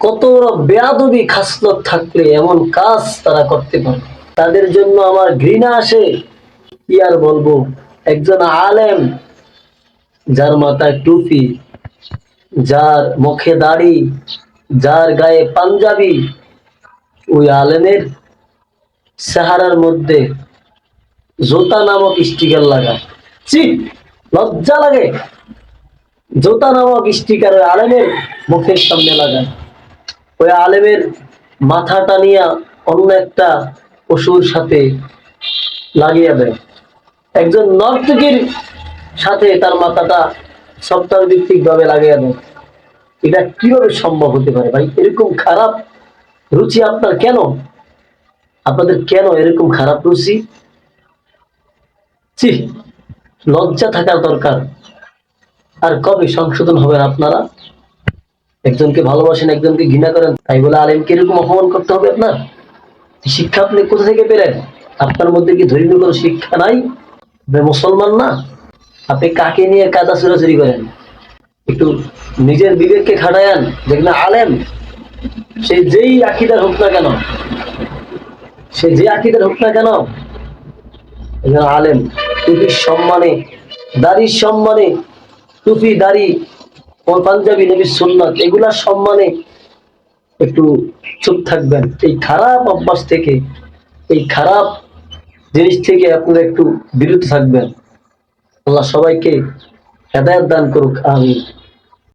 কত বেয়াদবি খাসলত থাকলে এমন কাজ তারা করতে পারে তাদের জন্য আমার ঘৃণা আসে। কি আর বলব? একজন আলেম, যার মাথায় টুপি, যার মুখে দাড়ি, যার গায়ে পাঞ্জাবি, ওই আলেমের সাহারার মধ্যে জোতা নামক স্টিকার লাগায়। চি লজ্জা লাগে। জোতা নামক স্টিকার আলেমের মুখের সামনে লাগায়। ওই আলেমের মাথাটা নিয়ে অন্য একটা পশুর সাথে লাগিয়ে দেয়। একজন নর্তকীর সাথে তার মাথাটা সপ্তাহ ভিত্তিক ভাবে লাগিয়ে দেয়। এটা কীভাবে সম্ভব হতে পারে ভাই? এরকম খারাপ রুচি আপনার কেন? আপনাদের কেন এরকম খারাপ রুচি? লজ্জা থাকার দরকার। আর কবে সংশোধন হবেন আপনারা? একজনকে ভালোবাসেন, একজনকে ঘৃণা করেন, তাই বলে আলেমকে এরকম অপমান করতে হবে আপনার? শিক্ষা আপনি কোথা থেকে পেলেন? আপনার মধ্যে কি ধর্মীয় কোনো শিক্ষা নাই? মুসলমান না? আপনি কাকে নিয়ে কাদা চুরাচুরি করেন? একটু নিজের বিবেককে খাটায়ান, দেখবেন আলেম, সে যেই আকিদার হোক না কেন, সে যে আকিদার হোক না কেন আলেম, টুপির সম্মানে, দাড়ির সম্মানে, টুপি, দাড়ি পাঞ্জাবি নবীর সুন্নাত এগুলার সম্মানে একটু চুপ থাকবেন। এই খারাপ অভ্যাস থেকে, এই খারাপ জিনিস থেকে আপনারা একটু বিরত থাকবেন। আল্লাহ সবাইকে হেদায়ত দান করুক আমি